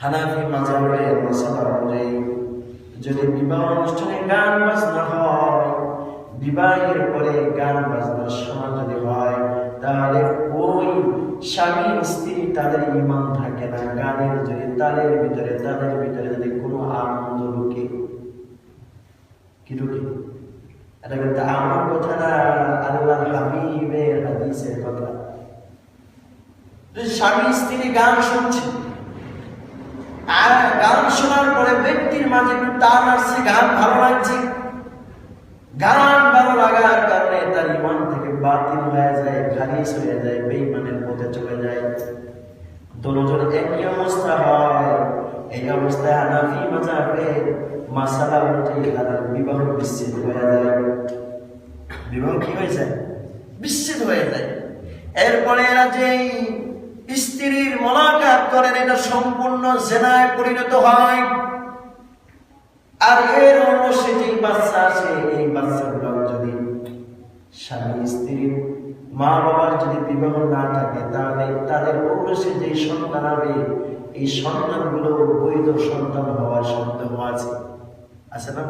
হানাফি মাজাবের মশলা অনুযায়ী যদি বিবাহ অনুষ্ঠানে গান বাজনা হয়, বিবাহের পরে গান বাজনার সময় যদি হয়, তাহলে ওই স্বামী স্ত্রী তাদের ইমান থাকে না। গানের যদি তালের ভিতরে তাদের ভিতরে যদি কোনো আনন্দ ঢুকে কি ঢুকে এটা কিন্তু আমার কথা না আল্লাহ হাবিবের হাদিসের কথা। স্বামী স্ত্রী গান শুনছে আর গান শোনার পরে ব্যক্তির মাঝে একটু টান আসছে, গান ভালো লাগছে। গান ভালো লাগার কারণে তার ইমান থেকে বাতিল হয়ে যায় খারিজ হয়ে যায় বেইমানের পথে চলে যায়। দুজন একই অবস্থা হয়, এই অবস্থায় হানাফি মাজাবে মাসালা অনুযায়ী তাদের বিবাহ বিচ্ছেদ হয়ে যায়। বিবাহ কি হয়ে যায়? বিচ্ছেদ হয়ে যায়। এরপরে এরা যে স্ত্রীর মোলাকাত করেন, এটা সম্পূর্ণ জেনায় পরিণত হয়। আর এর অবশ্যই যে বাচ্চা আছে, এই বাচ্চাগুলো যদি স্বামী স্ত্রীর মা বাবার যদি বিবাহ না থাকে, তাহলে তাদের ঔরসে যে সন্তান হবে, এই সন্তানগুলো বৈধ সন্তান হওয়ার সন্দেহ আছে। আছে না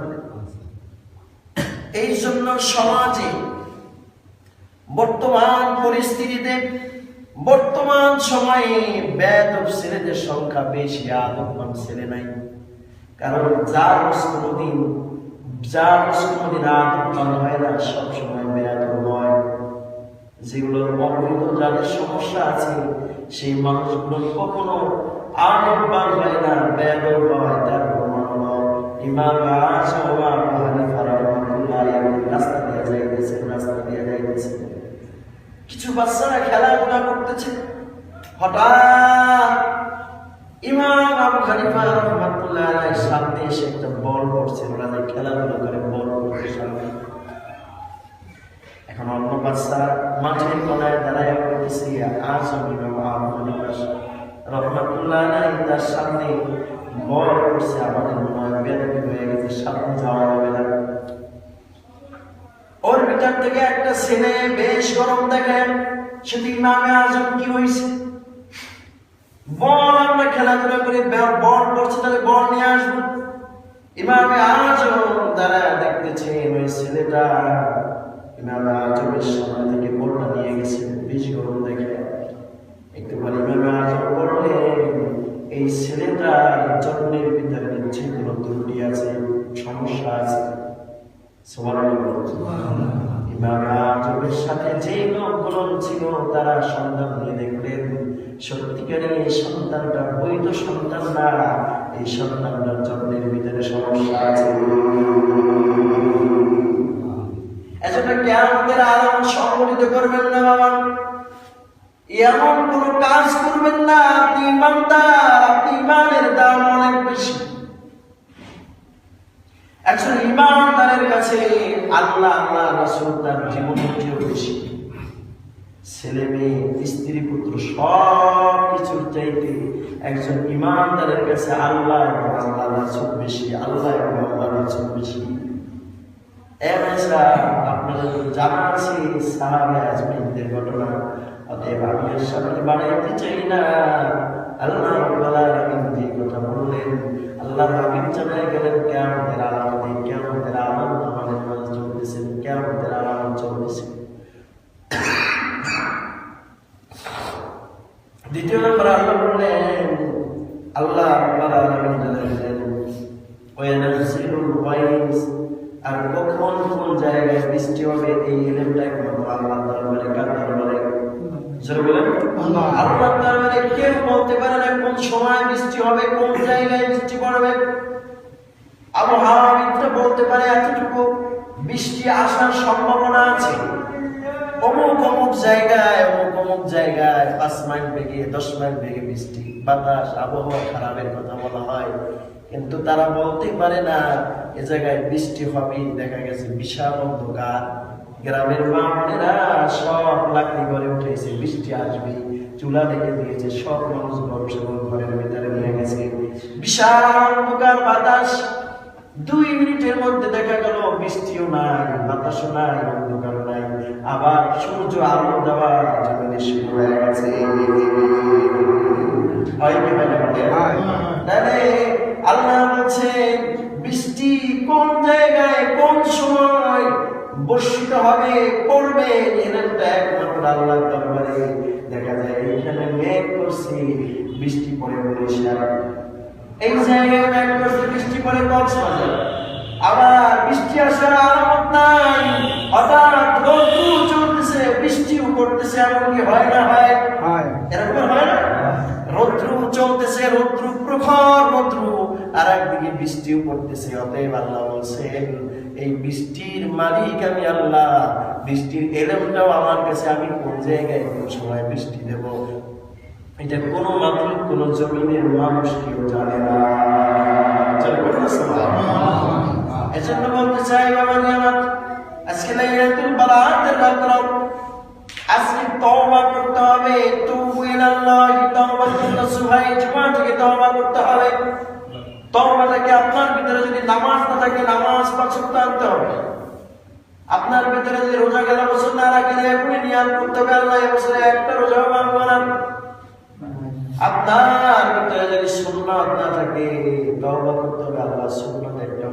এই জন্য সমাজে বর্তমান পরিস্থিতিতে বর্তমান সময়ে বেদব ছেলেদের সংখ্যা বেশি আদবমান ছেলে নাই। কারণ যার কোনোদিন যার কোনোদিন আদবমান হয় না, সবসময় বেয়াদব হয় যেগুলোর অবৈধ, যাদের সমস্যা আছে, সেই মানুষগুলো কখনো আনবান হয় না বেয়াদব হয় তার প্রমাণ হলো ইমাম আলাইহি রাস্তা দিয়ে যাইতেছে রাস্তা দিয়ে যাইতেছে কিছু বাচ্চারা খেলাধুলা করতেছে। হঠাৎ ইমাম আবু রহমাতুল্লাহ আলাইহির সামনে এসে একটা বল পড়ছে ওরা যে খেলাধুলা করে বল পড়ছে সামনে। এখন অন্য বাচ্চা মাঠের কোনায় দাঁড়ায় করতেছে আজ ইমাম আবু হানিফা রহমাতুল্লাহ আলাইহি তার সামনে বল পড়ছে আমাদের মনে হয় হয়ে গেছে, সামনে যাওয়া যাবে না। ওর ভিতর থেকে একটা ছেলে বেশ গরম দেখেন সেটি ইমামে আজম কি হয়েছে বল, আমরা খেলাধুলা করে, বল পড়ছে তাহলে বল নিয়ে আসব। ইমামে আজম দ্বারা দেখতেছেন ওই ছেলেটা ইমামে আজমের সামনে থেকে বলটা নিয়ে গেছে, বেশ গরম দেখে। একটু ইমামে আজম বললেন, এই ছেলেটা জন্মের ভিতরে নিশ্চয়ই কোনো ত্রুটি আছে সমস্যা আছে তারা সন্তান নিয়ে দেখলেন সত্যিকারের এই সন্তানটা সন্তান না। এই সন্তানটার ভিতরে সমস্যা আছে। এজন্য আলম সংগঠিত করবেন না, বাবা। এমন কোন কাজ করবেন না। আপনি ইমানদার, আপনি দাম অনেক বেশি। একজন ইমানদারের কাছে আল্লাহ আল্লাহ, রাসূল তার জীবনের চেয়েও বেশি। ছেলে মেয়ে, স্ত্রী, পুত্র, সব কিছুর চাইতে একজন ইমানদারের কাছে আল্লাহ এবং আল্লাহ, রাসূল বেশি, আল্লাহ এবং আল্লাহ, রাসূল বেশি। আপনাদের জানা আছে সাহাবে আজমিনদের ঘটনা। অতএব আমি এর সামনে বাড়াইতে চাই না। আল্লাহ কথা বললেন আল্লাহ হাবিব জানাই গেলেন, কিয়ামতের আলামতে কিয়ামতের আলামত আমাদের মাঝে চলতেছে, কিয়ামতের আলামত চলতেছে। দ্বিতীয় নম্বর আল্লাহ বললেন, আল্লাহ আলামিন জানালেন ওয়ানাজিলুল গায়স আর কখন কোন জায়গায় বৃষ্টি হবে এই ইলমটা একমাত্র আল্লাহ দরবারে, কার দরবারে? পাঁচ মাইল বেগে, দশ মাইল বেগে বৃষ্টি, বাতাস, আবহাওয়া খারাপের কথা বলা হয়। কিন্তু তারা বলতে পারে না, এ জায়গায় বৃষ্টি হবে দেখা গেছে বিশাল অন্ধকার। গ্রামের মা সব লাকড়ি ঘরে উঠেছে বৃষ্টি আসবে চুলা দেখে দিয়েছে সব মানুষ গরম সবল ঘরের ভেতরে নিয়ে গেছে। বিশাল প্রকার বাতাস দুই মিনিটের মধ্যে দেখা গেল বৃষ্টিও নাই বাতাসও নাই অন্ধকারও নাই। আবার সূর্য আলো দেওয়ার জমিনে শুরু হয়ে গেছে। আল্লাহ বলছে বৃষ্টি কোন জায়গায় কোন সময় বর্ষিত হবে পড়বে এলেনটা একমাত্র আল্লাহ দরবারে দেখা যায়। এইখানে মেঘ করছি বৃষ্টি পড়ে বরিশাল এই জায়গায় মেঘ করছে বৃষ্টি পড়ে কক্সবাজার। আবার বৃষ্টি আসার আলামত নাই। হঠাৎ রৌদ্র চলতেছে বৃষ্টিও পড়তেছে এমনকি হয় না হয়। হয়। এরকম হয় না? রৌদ্র চলতেছে রৌদ্র প্রখর রৌদ্র আর একদিকে বৃষ্টিও পড়তেছে। অতএব আল্লাহ বলছেন এই বৃষ্টির মালিক আমি আল্লাহ। বৃষ্টির এলেমটাও আমার কাছে আমি কোন জায়গায় কোন সময় বৃষ্টি দেব? এটা কোনো মানুষ কোন জমিনের মানুষ কেউ জানে না। এজন্য বলতে চাই, বাবা নিয়ামত, আজকে লাইলাতুল বারাতের রাত্র আজকে তওবা করতে হবে। তুবু ইলাল্লাহি তাওবাতান নাসুহা এই জুমা থেকে তওবা করতে হবে। তওবাটাকে আপনার ভিতরে যদি নামাজ না থাকে, নামাজ পাঁচ সপ্তাহ আনতে হবে। আপনার ভিতরে যদি রোজা গেল বছর না রাখলে এখনই নিয়াত করতে হবে, আল্লাহ এ বছরে একটা রোজা মানবো না। আপনার ভিতরে যদি সুন্নাত না থাকে, তওবা করতে হবে, আল্লাহ সুন্নাত একটা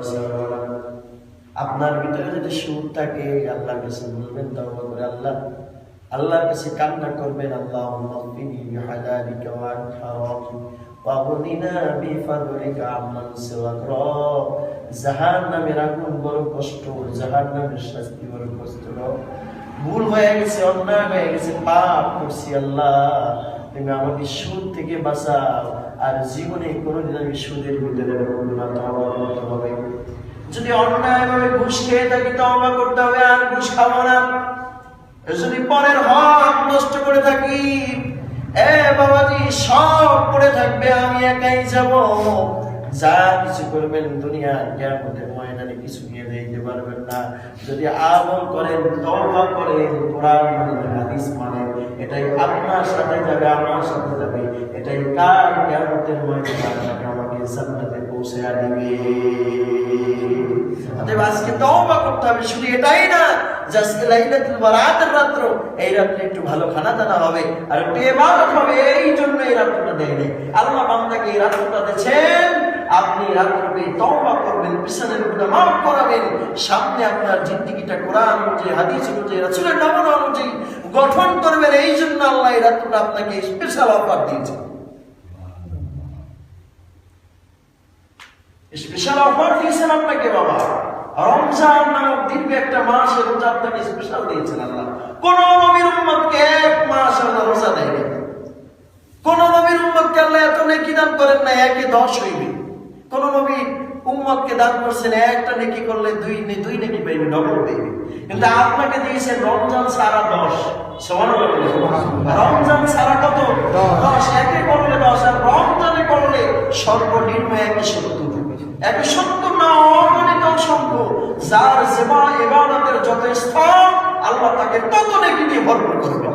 আপনার ভিতরে যদি সুর থাকে, আল্লাহর কাছে বলবেন, তওবা করে আল্লাহ, আল্লাহর কাছে কান্না করবেন আল্লাহ মাগফিনি ওয়াগনিনা বিফাদলিকা আম্মান সিওয়াক জাহান্নামের আগুন বড় কষ্ট জাহান্নামের শাস্তি বড় কষ্ট ভুল হয়ে গেছে, অন্যায় হয়ে গেছে, পাপ করছি আল্লাহ। তুমি আমাকে সুদ থেকে বাঁচাও, আর জীবনে কোনোদিন আমি সুদের করতে হবে। যদি অন্যায় ভাবে ঘুষ খেয়ে থাকি, তওবা করতে হবে, আর ঘুষ খাব না। যদি পরের হক নষ্ট করে থাকি এ বাবাজি, সব পড়ে থাকবে, আমি একাই যাব। যা কিছু করবেন দুনিয়ার কিয়ামতের ময়দানে কিছু নিয়ে দিতে পারবেন না। যদি আমল করেন, তওবা করেন হাদিস মানেন, এটাই আপনার সাথে যাবে, আমার সাথে যাবে। এটাই কার কিয়ামতের ময়দানে আপনাকে আমাকে জান্নাতে পৌঁছে দিবে। আজকে তওবা করতে হবে, শুধু এটাই না সামনে আপনার জিন্দেগিটা কোরআন হাদিস অনুযায়ী, রাসূলের অনুযায়ী গঠন করবেন। এই জন্য আল্লাহ এই রাত্রটা আপনাকে স্পেশাল অফার দিয়েছে। স্পেশাল অফার দিয়েছেন আপনাকে বাবা। রমজান নামক দীর্ঘ একটা মাস রোজা আপনাকে স্পেশাল দিয়েছেন আল্লাহ। কোন নবীর উম্মতকে এক মাস আল্লাহ রোজা দেয়নি কোন নবীর উম্মতকে আল্লাহ এত নেকি দান করেন না একে দশ হইবে। কোন নবী উম্মতকে দান করছেন একটা নেকি করলে দুই নে- দুই নেকি পাইবে ডবল পাইবে। কিন্তু আপনাকে দিয়েছেন রমজান সারা দশ। রমজান সারা কত? দশ। একে করলে দশ আর রমজানে করলে সর্বনিম্ন একে সত্তর। একে সত্তর না অগণিত অসংখ্য। যার সেবা এবাদতের যত স্তর আল্লাহ তাকে তত নেকি দিয়ে ভরপুর করবে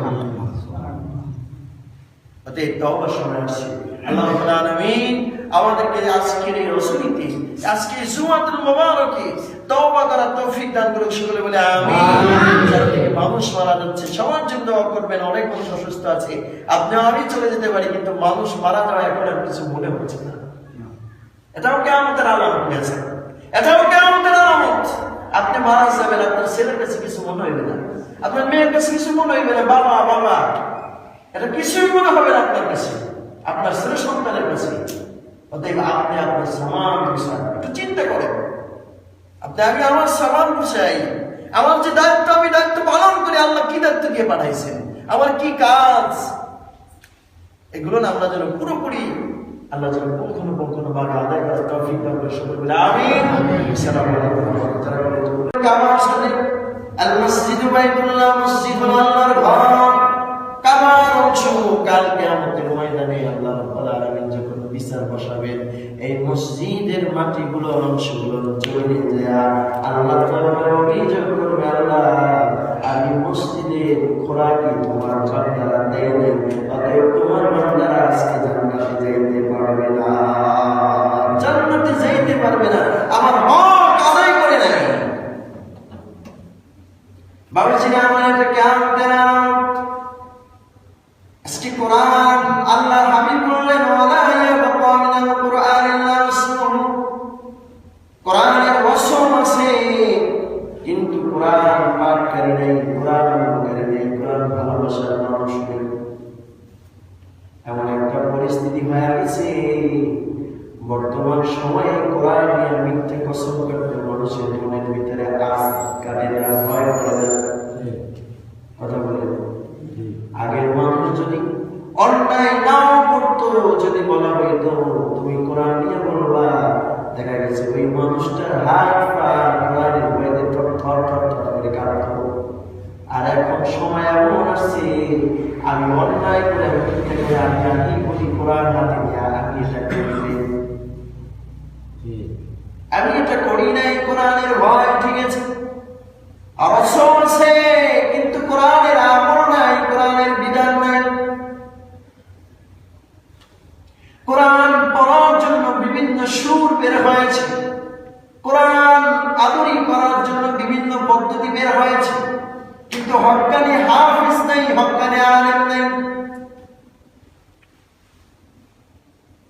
অতএব তওবার সময় আসছে। আল্লাহ রাব্বুল আলামিন আমাদেরকে আজকের এই রসুলিতে আজকে জুমাতুল মুবারকে তওবা করার তৌফিক দান করুক সকলে বলে আমিন। যার থেকে মানুষ মারা যাচ্ছে সবার জন্য দোয়া করবেন অনেক মানুষ অসুস্থ আছে। আপনি আমি চলে যেতে পারি কিন্তু মানুষ মারা যাওয়া এখন আর কিছু মনে হচ্ছে না। এটাও কেমতের আলামত গেছে। এটাও কেমতের আলামত। আপনি মারা যাবেন আপনার ছেলের কাছে কিছু মনে হইবে না। আপনার মেয়ের কাছে কিছু মনে হইবে না, বাবা বাবা। এটা কিছুই মনে হবে না আপনার কাছে। আপনার ছেলে সন্তানের কাছে। অতএব আপনি আপনার সমান বিষয় একটু চিন্তা করেন। আপনি আমি আমার সমান বুঝাই। আমার যে দায়িত্ব, আমি দায়িত্ব পালন করি আল্লাহ কি দায়িত্ব দিয়ে পাঠাইছেন? আমার কি কাজ? এগুলো না আমরা যেন পুরোপুরি আল্লাহ যেন কখনো কখনো ভাবে আদায় করার তৌফিক দান করে বলে আসসালামু আলাইকুম ওয়া রাহমাতুল্লাহি আল্লাহর ঘর কাবার অংশ কাল কিয়ামতের ময়দানে আল্লাহ রাব্বুল যখন বিচার বসাবেন, এই মসজিদের মাটিগুলো অংশগুলো চলে যায় আল্লাহ তাআলা অভিযোগ করবে আল্লাহ, আমি মসজিদের খোরাকি তোমার বান্দারা দেয় অতএব তোমার বান্দারা আজকে পারবে না। জান্নাতে যাইতে পারবে না। আমার হক আদায় করে নাই। ভাবছি না আমার এটা কেমন দেন। আজকে কোরআন আল্লাহ হাবিব বললেন, ওয়ালা ইয়াবকা মিনাল কোরআন ইল্লা রাসূল কোরআনের ওয়াসম আছে, কিন্তু কোরআন পাঠ করে নেই, কোরআন করে নেই, কোরআন ভালোবাসার মানুষ বর্তমান সময়ে কোরআন মিথ্যে কসম করতে মানুষের মনের ভিতরে আজ কানের ভয় করে কথা বলে? আগের মানুষ যদি অন্যায় নাও করতো, যদি বলা হইতো, তুমি কোরআন নিয়ে বলবা। দেখা গেছে ওই মানুষটার হাত পা কোরআনের বইতে থর থর থর থর করে আর এখন সময় এমন আসছে আমি অন্যায় করে আমি আমি আমি বলি? কোরআন হাতে নিয়ে আমি এটা করি আমি এটা করি নাই কোরআনের ভয় ঠিক আছে অবসর আছে কিন্তু কোরআনের আমল নাই কোরআনের বিধান নাই। কোরআন পড়ার জন্য বিভিন্ন সুর বের হয়েছে কোরআন আদরি করার জন্য বিভিন্ন পদ্ধতি বের হয়েছে কিন্তু হকানি হাফিজ নাই, হকানি আলেম নাই।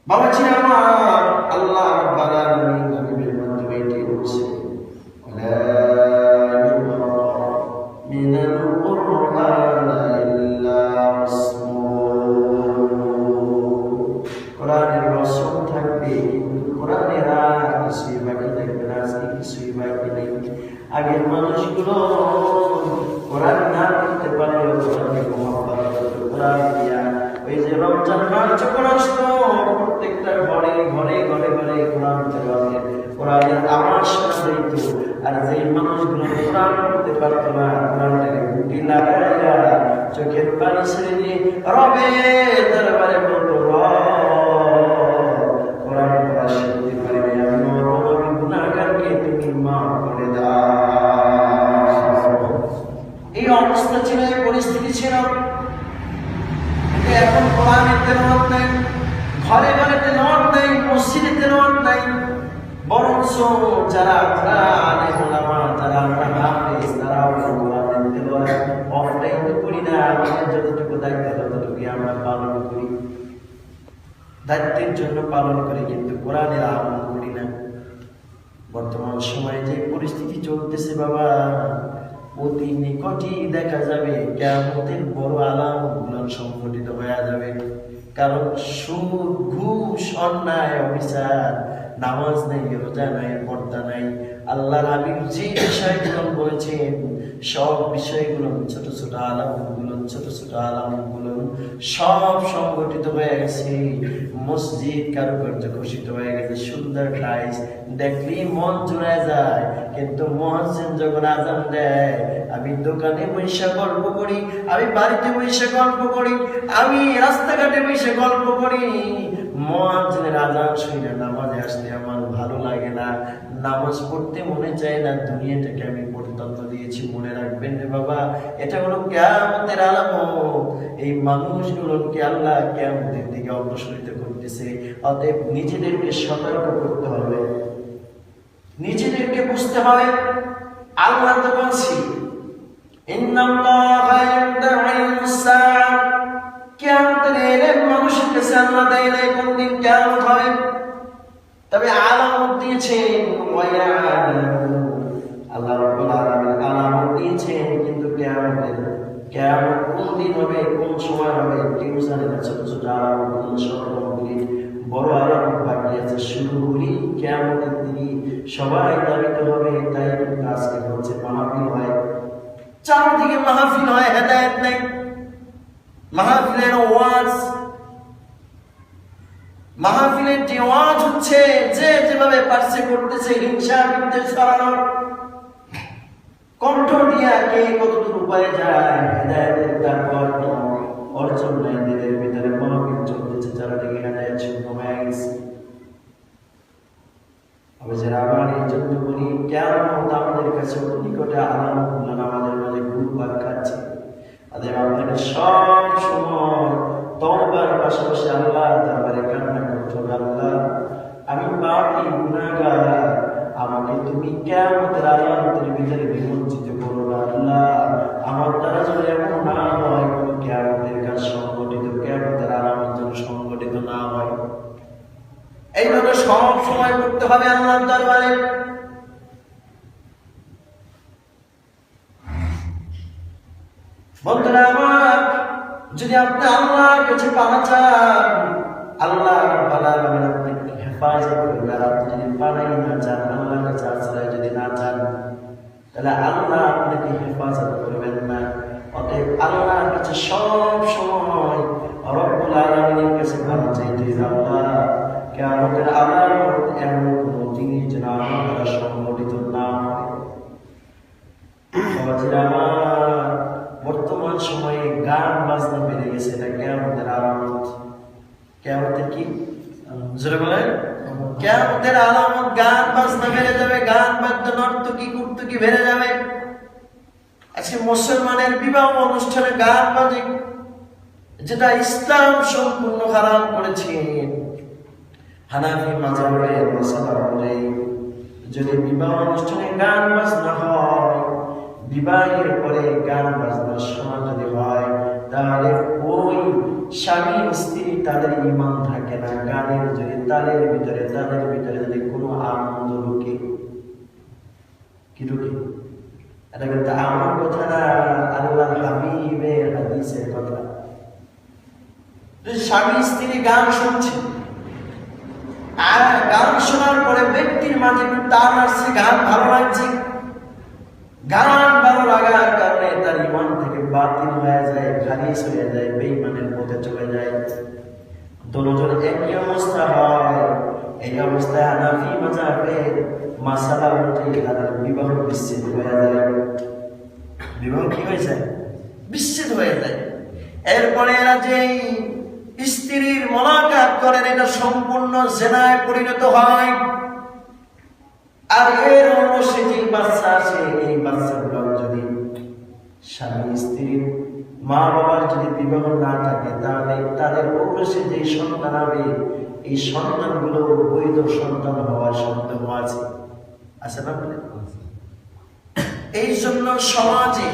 বাবাজি আমার আল্লাহ রাব্বুল আলামিন নবীর মাধ্যমে এটি বলছে রবে দরবারে পরিস্থিতি ছিল। এখন কোরআনের তেলাওয়াত নাই, ঘরে ঘরে তেলাওয়াত নাই, মসজিদে তেলাওয়াত নাই। বরঞ্চ যারা কোরআনে ওলামা যারা আমরা তারা তেলাওয়াত অফটাইম তো করি না আমাদের যতটুকু দায়িত্ব ততটুকু আমরা পালন করি। দায়িত্বের জন্য পালন করি, কিন্তু কোরআনের আমল করি না। বর্তমান সময়ে যে পরিস্থিতি চলতেছে বাবা, অতি নিকটই দেখা যাবে কেমতের বড় আলামগুলো সংঘটিত হয়ে যাবে। কারণ সুদ, ঘুষ, অন্যায়, অবিচার, নামাজ নেই, রোজা নাই, পর্দা নাই আল্লাহ হাবিব যে বিষয়গুলো বলেছেন, সব বিষয়গুলো ছোট ছোট আলামগুলো ছোট ছোট আলামগুলো সব সংগঠিত হয়ে গেছে। মসজিদ কারুকার্য ঘোষিত হয়ে গেছে, সুন্দর টাইস দেখলেই মন জুড়ে যায়, কিন্তু মহাসেন যখন আজান দেয়, আমি দোকানে বসে গল্প করি, আমি বাড়িতে বসে গল্প করি, আমি রাস্তাঘাটে বসে গল্প করি। মহাজনের আজান শুনে নামাজে আসতে আমার ভালো লাগে না। নামাজ পড়তে মনে চায় না, দুনিয়াটাকে আমি পরিতন্ত্র দিয়েছি, মনে রাখবেন রে বাবা। এটা হলো কেমতের আলামত। এই মানুষগুলোকে আল্লাহ কেমতের দিকে অগ্রসরিত করতেছে। অতএব নিজেদেরকে সতর্ক করতে হবে। নিজেদেরকে বুঝতে হবে, আল্লাহ তো বলছি কিয়ামতের ইলম মানুষের কাছে আল্লাহ দেয় কোনদিন কিয়ামত হবে তবে আলামত দিয়েছেন আল্লাহ আলামত দিয়েছেন, কিন্তু কোন দিন হবে, কোন সময় হবে, কেউ জানে না, ছোট ছোট আলামত বড় আলামত বাকি আছে দিকে সবাই দাবিত হবে, তাই কিন্তু আজকে হচ্ছে মাহফিল হয়। চারদিকে মাহফিল হয়, হেদায়েত নেই মাহফিলের ওয়াজ মাহফিলের হচ্ছে, যে যেভাবে পারছে করতেছে হিংসা ছড়ানোর কণ্ঠ দিয়া কে কতটুকু উপায়ে যায় হেদায়তের তারপর অর্জন ভিতরে মাহফিল চলতেছে, যারা আমি এই জন্য বলি আমাদের কাছে নিকটে আমাদের মাঝে ঘুরপাক খাচ্ছে আপনাকে সব সময় তওবার পাশাপাশি আল্লাহ দরবারে কান্না আল্লাহ আমি পাপি গুনাহগার আমাকে তুমি কিয়ামতের আলামতের ভিতরে বিমঞ্চিত করো আল্লাহ, আমার দ্বারা যদি এমন না হয়, কোনো কিয়ামতের কাজ সংগঠিত, কিয়ামতের আলামত যেন সংগঠিত না হয়। এইভাবে সব সময় করতে হবে আল্লাহর দরবারে। বন্ধুরা আমার, যদি আপনি আল্লাহর কাছে পাওয়া চান আল্লাহ রাব্বুল আলামিন আপনাকে হেফাজত করবে আর আপনি যদি পালাই না চান আল্লাহর কাছে আশ্রয় যদি না চান, তাহলে আল্লাহ আপনাকে হেফাজত করবেন না। অতএব আল্লাহর কাছে সব সময় রব্বুল আলামিনের কাছে ভালো চাইতে আল্লাহ কেমতের আলামত এমন কোনো জিনিস যেন আমার দ্বারা সংগঠিত না হয়। আমার বর্তমান সময়ে গান বাজনা বেড়ে গেছে এটা কেমতের আলামত কেমতের কি? জোরে বলেন। কেমতের আলামত গান বাজনা বেড়ে যাবে, গান বাদ্য নর্তকি কুর্তকি বেড়ে যাবে। আজকে মুসলমানের বিবাহ অনুষ্ঠানে গান বাজে, যেটা ইসলাম সম্পূর্ণ হারাম হানাফি যদি বিবাহ অনুষ্ঠানে গান বাজনা হয়, বিবাহের পরে গান বাজনার সময় যদি হয়, তাহলে ওই স্বামী স্ত্রী তাদের ইমান থাকে না। গানের যদি তাদের ভিতরে তাদের ভিতরে যদি কোনো আনন্দ ঢুকে, কি ঢুকে? এটা কিন্তু আমার কথা না আল্লাহ হাবিবের হাদিসের কথা। স্বামী স্ত্রী গান শুনছে, আর গান শোনার পরে ব্যক্তির মাঝে তার আসছে, গান ভালো লাগছে, গান ভালো লাগার কারণে তার ইমান বাতিল হয়ে যায় খারিজ হয়ে যায় বেইমানের পথে চলে যায়। দুজন একই অবস্থা হয়। এই অবস্থায় হানাফি মাজাবের মাসালা অনুযায়ী তাদের বিবাহ বিচ্ছেদ হয়ে যায়। বিবাহ কি হয়ে যায় বিচ্ছেদ হয়ে যায়। এরপরে এরা যেই স্ত্রীর মলাকাত করেন, এটা সম্পূর্ণ জেনায় পরিণত হয়। আর এর অবশ্যই বাচ্চা আছে, এই যদি স্বামী স্ত্রীর মা বাবার যদি বিবাহ না থাকে, তাহলে তাদের ঔরসে যে সন্তান হবে, এই সন্তানগুলো বৈধ সন্তান হওয়ার সন্তান আছে। আছে না? এই জন্য সমাজে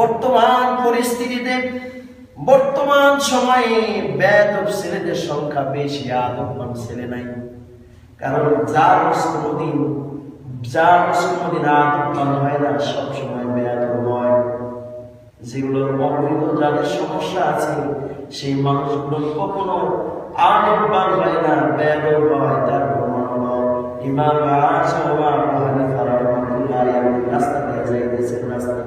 বর্তমান পরিস্থিতিতে, বর্তমান সময়ে বেদব ছেলেদের সংখ্যা বেশি আদবমান ছেলে নাই। কারণ যার কোনোদিন যার কোনোদিন আদবমান হয় না, সবসময় হয় যেগুলোর মর্মিত যাদের সমস্যা আছে, সেই মানুষগুলো কখনো আরেকবার হয় না, বেদব হয় তার ইমাম আশা ওয়া আবু হানিফা রাস্তা দিয়ে যাইতেছেন রাস্তা